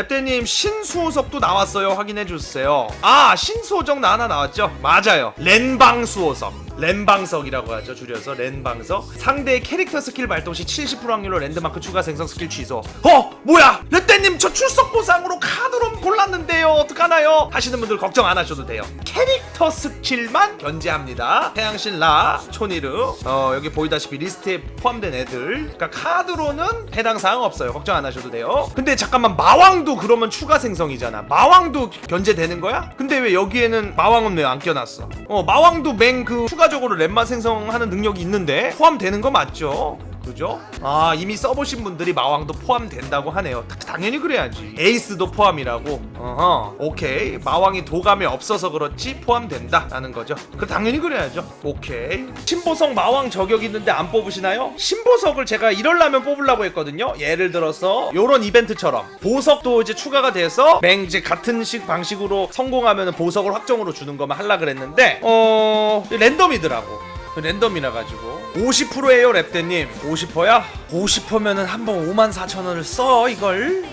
랩대님 신수호석도 나왔어요. 확인해 주세요. 아 신수호석 나 하나 나왔죠? 맞아요. 렌방 수호석. 렌방석이라고 하죠. 줄여서 렌방석. 상대의 캐릭터 스킬 발동 시 70% 확률로 랜드마크 추가 생성 스킬 취소. 어 뭐야? 랩대님 저 출석 보상으로 카드롬 골랐는데요. 어떡하나요? 하시는 분들 걱정 안 하셔도 돼요. 캐릭터 스킬만 견제합니다. 태양신 라, 초니르. 어 여기 보이다시피 리스트에 포함된 애들. 그러니까 카드로는 해당 사항 없어요. 걱정 안 하셔도 돼요. 근데 잠깐만 마왕도 그러면 추가 생성이잖아. 마왕도 견제되는 거야? 근데 왜 여기에는 마왕은 왜 안 껴놨어? 어 마왕도 맹 그 추가 적으로 렘마 생성하는 능력이 있는데 포함되는 거 맞죠? 그죠? 아 이미 써보신 분들이 마왕도 포함된다고 하네요. 다- 당연히 그래야지. 에이스도 포함이라고. 어허. 오케이. 마왕이 도감에 없어서 그렇지 포함된다 라는 거죠. 그 당연히 그래야죠. 오케이. 신보석 마왕 저격 있는데 안 뽑으시나요? 신보석을 제가 이럴라면 뽑으려고 했거든요. 예를 들어서 요런 이벤트처럼 보석도 이제 추가가 돼서 맹 이제 같은 식 방식으로 성공하면 보석을 확정으로 주는 거만 하려 그랬는데 어 랜덤이더라고. 랜덤이라 가지고 50%예요 랩대님. 50%야? 50%면은 한 번 5만 4천 원을 써 이걸.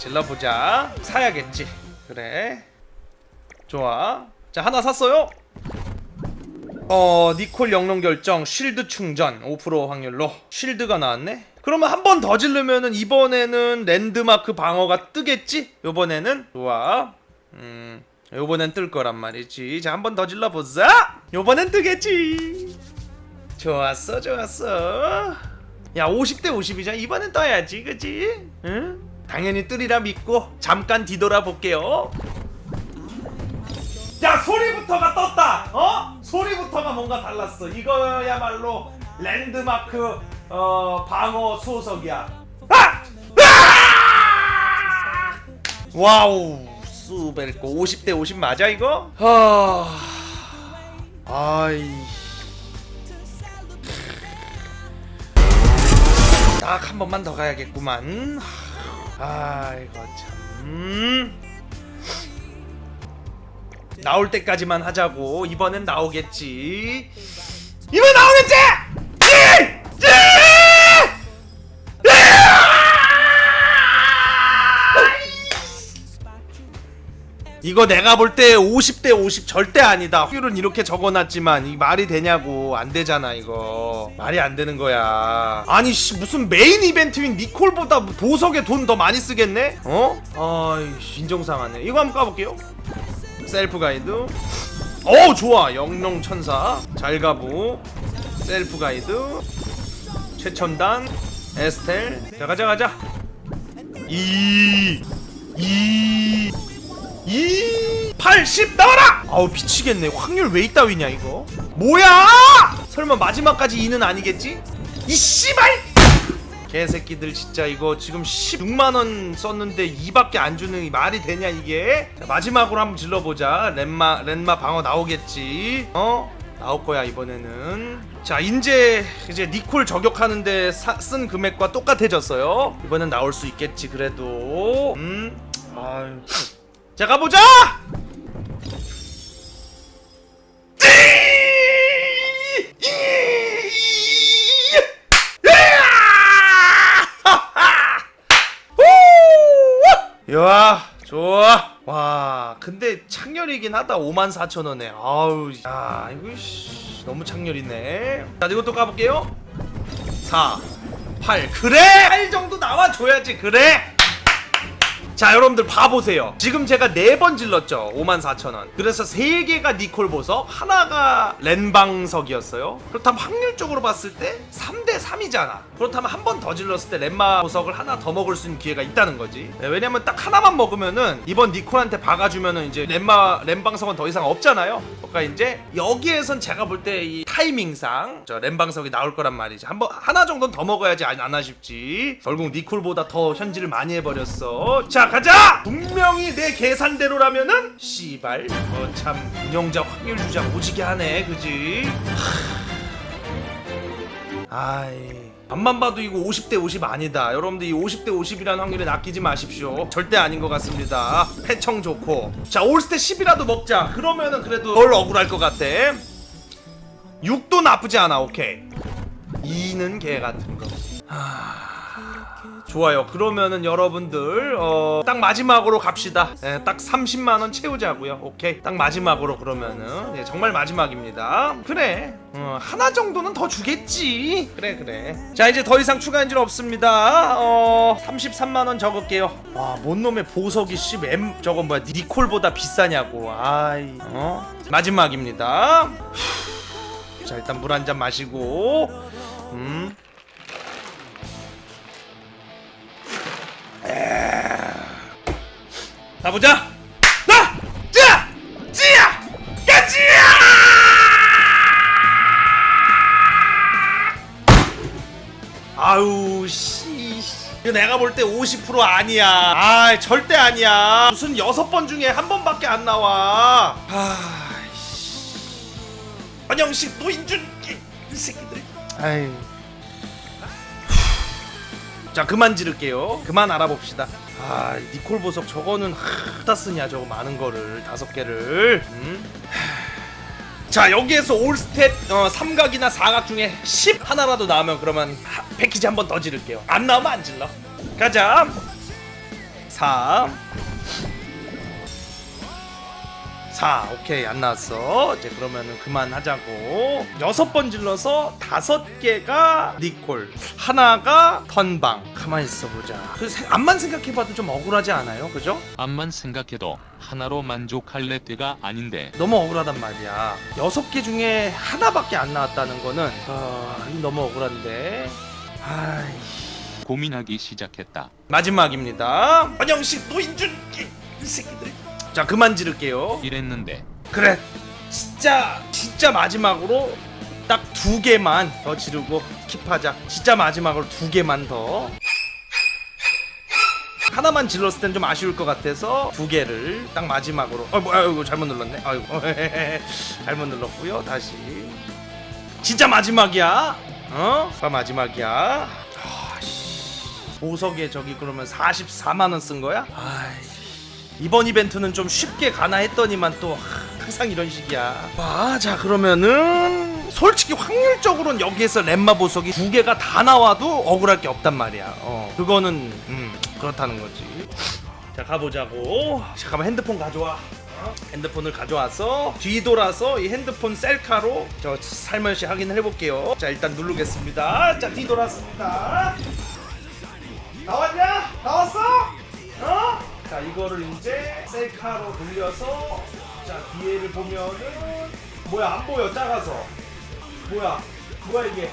질러보자. 사야겠지. 그래. 좋아. 자 하나 샀어요? 어 니콜 영롱 결정 쉴드 충전 5% 확률로. 쉴드가 나왔네? 그러면 한 번 더 질르면은 이번에는 랜드마크 방어가 뜨겠지? 요번에는? 좋아. 음 요번엔 뜰 거란 말이지. 자 한 번 더 질러보자 요번엔 뜨겠지 좋았어 좋았어 야 50대 50이잖아 이번엔 떠야지 그지 응? 당연히 뜨리라 믿고 잠깐 뒤돌아 볼게요 야 소리부터가 떴다 어? 소리부터가 뭔가 달랐어 이거야말로 랜드마크 어 방어 수호석이야 아! 아! 와우 수벨고 50대 50 맞아 이거? 하... 아이 딱 한 번만 더 가야겠구만. 아이고 참. 나올 때까지만 하자고. 이번엔 나오겠지. 이번 나오겠지 이거 내가 볼 때 50대 50 절대 아니다. 확률은 이렇게 적어놨지만 이 말이 되냐고 안 되잖아 이거 말이 안 되는 거야. 아니 씨 무슨 메인 이벤트인 니콜보다 보석에 돈 더 많이 쓰겠네? 어? 아이 인정상하네. 이거 한번 까볼게요. 셀프 가이드. 어 좋아 영롱 천사 잘 가보 셀프 가이드 최첨단 에스텔 자 가자 가자 2 2 2 80 나와라! 아우 미치겠네. 확률 왜 이따위냐 이거? 뭐야! 설마 마지막까지 2는 아니겠지? 이 씨발! 개새끼들 진짜 이거 지금 16만원 썼는데 2밖에 안 주는 이 말이 되냐 이게? 자, 마지막으로 한번 질러보자. 렌마 렌마 방어 나오겠지. 어? 나올 거야 이번에는. 자 이제 이제 니콜 저격하는데 사- 쓴 금액과 똑같아졌어요. 이번엔 나올 수 있겠지 그래도. 음? 아유 자 가보자! 야 좋아. 와 근데 창렬이긴 하다. 5만 4천 원에. 아우 야 이거 씨, 너무 창렬이네. 자 이것도 까볼게요. 4 8 그래! 8 정도 나와줘야지. 그래 자 여러분들 봐보세요. 지금 제가 네번 질렀죠 54,000원. 그래서 세개가 니콜 보석 하나가 렌방석이었어요. 그렇다면 확률적으로 봤을 때 3대 3이잖아? 그렇다면 한 번 더 질렀을 때 렌마 보석을 하나 더 먹을 수 있는 기회가 있다는 거지. 네, 왜냐면 딱 하나만 먹으면은 이번 니콜한테 박아주면은 이제 렌마 렌방석은 더 이상 없잖아요. 그러니까 이제 여기에선 제가 볼 때 이 타이밍상 저 렌방석이 나올 거란 말이지. 한번 하나 정도는 더 먹어야지 안, 안 아쉽지. 결국 니콜보다 더 현질을 많이 해버렸어. 자 가자! 분명히 내 계산대로라면은 씨발 어 참 운영자 확률 주장 오지게 하네 그지? 하... 아이 앞만 봐도 이거 50대 50 아니다. 여러분들 이 50대 50이라는 확률에 아끼지 마십시오. 절대 아닌 것 같습니다. 패청 좋고. 자 올스테 10이라도 먹자. 그러면은 그래도 덜 억울할 것 같아. 6도 나쁘지 않아. 오케이. 2는 개 같은 거. 하... 좋아요. 그러면은 여러분들 어, 딱 마지막으로 갑시다. 예, 딱 30만 원 채우자고요. 오케이. 딱 마지막으로 그러면은 예, 정말 마지막입니다. 그래. 어, 하나 정도는 더 주겠지. 그래 그래. 자 이제 더 이상 추가 엔진 없습니다. 어 33만 원 적을게요. 와, 뭔 놈의 보석이 씨, 엠 저거 뭐야 니콜보다 비싸냐고. 아이. 어? 마지막입니다. 후, 자 일단 물 한 잔 마시고. 음. 가보자. 나, 자, 지야, 가지야. 아우 씨. 이거 내가 볼 때 50% 아니야. 아, 절대 아니야. 무슨 여섯 번 중에 한 번밖에 안 나와. 아, 씨. 안영식 노인준 이, 이 새끼들. 아이. 자 그만 지를게요. 그만 알아봅시다. 아 니콜 보석 저거는 하다 쓰냐 저거 많은 거를 다섯 개를. 음? 하, 자 여기에서 올스탯 어, 삼각이나 사각 중에 10 하나라도 나오면 그러면 하, 패키지 한 번 더 지를게요. 안 나오면 안 질러. 가자. 3 4 오케이 안 나왔어. 이제 그러면은 그만하자고. 여섯 번 질러서 다섯 개가 니콜. 하나가 턴방. 가만히 있어보자. 그 세- 앞만 생각해봐도 좀 억울하지 않아요? 그죠? 암만 생각해도 하나로 만족할 렛대가 아닌데. 너무 억울하단 말이야. 여섯 개 중에 하나밖에 안 나왔다는 거는 아 너무 억울한데. 아이. 고민하기 시작했다. 마지막입니다. 안영식 노인준 이, 이 새끼들 자 그만 지를게요. 이랬는데. 그래 진짜 진짜 마지막으로 딱 두 개만 더 지르고 킵하자. 진짜 마지막으로 두 개만 더. 하나만 질렀을 땐 좀 아쉬울 것 같아서 두 개를 딱 마지막으로. 어 뭐야 이거 잘못 눌렀네. 아이고. 잘못 눌렀고요. 다시. 진짜 마지막이야. 어? 다 마지막이야. 아씨. 보석에 저기 그러면 44만 원 쓴 거야? 아이 이번 이벤트는 좀 쉽게 가나 했더니만 또 하, 항상 이런 식이야. 와, 자 그러면은 솔직히 확률적으로는 여기에서 렘마 보석이 두 개가 다 나와도 억울할 게 없단 말이야. 어, 그거는 음, 그렇다는 거지. 자 가보자고. 잠깐만 핸드폰 가져와. 어? 핸드폰을 가져와서 뒤돌아서 이 핸드폰 셀카로 저 살며시 확인을 해볼게요. 자 일단 누르겠습니다. 자 뒤돌았습니다. 나왔냐? 나왔어? 어? 자 이거를 이제 셀카로 돌려서 자 뒤에를 보면은 뭐야 안 보여 작아서 뭐야 뭐야 이게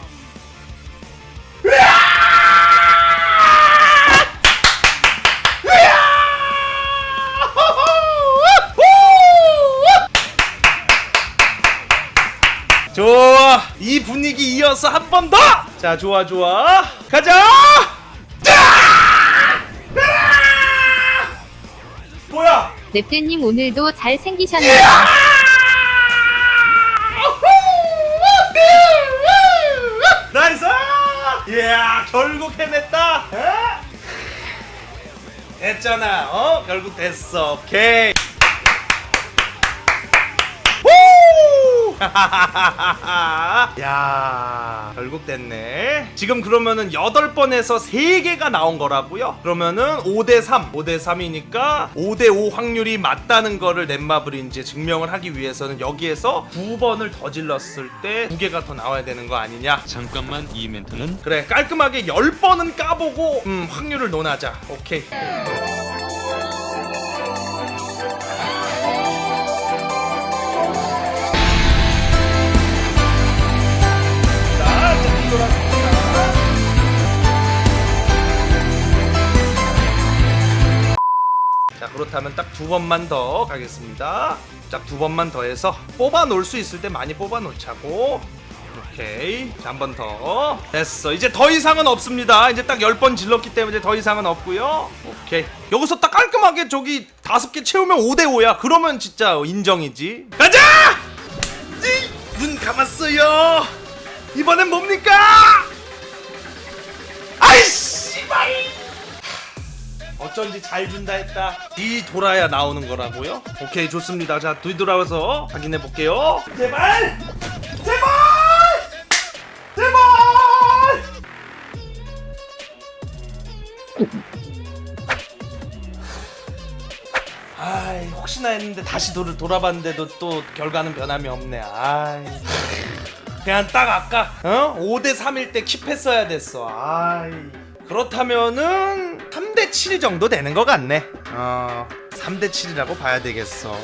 좋아 이 분위기 이어서 한 번 더! 자 좋아 좋아 가자! 넵대님 오늘도 잘 생기셨네요. 나이스! 이야 결국 해냈다 에? 됐잖아 어? 결국 됐어 오케이 야 결국 됐네. 지금 그러면은 8번에서 3개가 나온 거라고요? 그러면은 5대3 5대3이니까 5대5 확률이 맞다는 거를 넷마블이 이제 증명을 하기 위해서는 여기에서 9번을 더 질렀을 때 2개가 더 나와야 되는 거 아니냐? 잠깐만 이 멘트는? 그래 깔끔하게 10번은 까보고 음 확률을 논하자. 오케이 그렇다면 딱 두 번만 더 가겠습니다. 딱 두 번만 더 해서 뽑아 놓을 수 있을 때 많이 뽑아 놓자고. 오케이. 자 한 번 더. 됐어. 이제 더 이상은 없습니다. 이제 딱 10번 질렀기 때문에 더 이상은 없고요. 오케이. 여기서 딱 깔끔하게 저기 다섯 개 채우면 5대5야. 그러면 진짜 인정이지. 가자! 찌! 눈 감았어요. 이번엔 뭡니까 어쩐지 잘 준다 했다 뒤돌아야 나오는 거라고요? 오케이 좋습니다 자 뒤돌아와서 확인해 볼게요 제발! 제발! 제발! 아 혹시나 했는데 다시 돌을 돌아봤는데도 또 결과는 변함이 없네 아이 그냥 딱 아까 어? 5대 3일 때 킵했어야 됐어 아이 그렇다면은 3대 7 정도 되는 것 같네. 어 3대 7이라고 봐야 되겠어.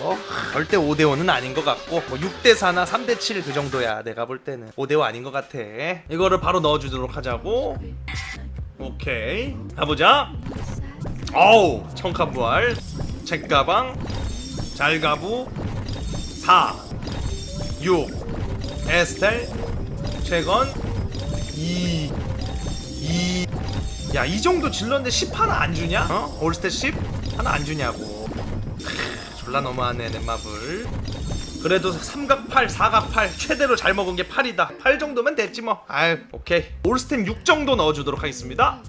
절대 5대 5는 아닌 것 같고 뭐 6대 4나 3대 7 그 정도야 내가 볼 때는. 5대 5 아닌 것 같아. 이거를 바로 넣어 주도록 하자고. 오케이. 가보자. 어우 청카 부활. 책가방. 잘가부. 4 6 에스텔. 최건 2 2 야 이 정도 질렀는데 10 하나 안 주냐? 어? 올스탯 10 하나 안 주냐고. 크, 졸라 너무하네 넷마블. 그래도 삼각 8, 사각 8 최대로 잘 먹은 게 8이다. 8 정도면 됐지 뭐. 아유 오케이. 올스템 6 정도 넣어주도록 하겠습니다.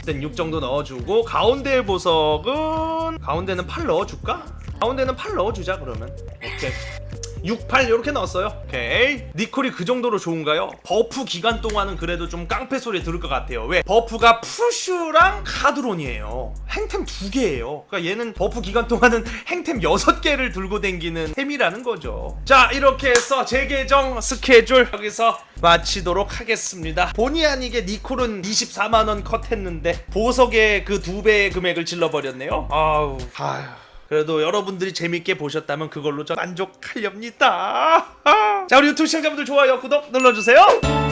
일단 6 정도 넣어주고 가운데 보석은 가운데는 8 넣어줄까? 가운데는 8 넣어주자 그러면. 오케이 6, 8 이렇게 넣었어요. 오케이. 니콜이 그 정도로 좋은가요? 버프 기간 동안은 그래도 좀 깡패 소리 들을 것 같아요. 왜? 버프가 푸슈랑 카드론이에요. 행템 두 개예요. 그러니까 얘는 버프 기간 동안은 행템 6개를 들고 댕기는 템이라는 거죠. 자 이렇게 해서 재계정 스케줄 여기서 마치도록 하겠습니다. 본의 아니게 니콜은 24만 원 컷했는데 보석의 그 두 배의 금액을 질러버렸네요. 아우. 아휴 그래도 여러분들이 재밌게 보셨다면 그걸로 저 만족하렵니다. 자 우리 유튜브 시청자분들 좋아요 구독 눌러주세요.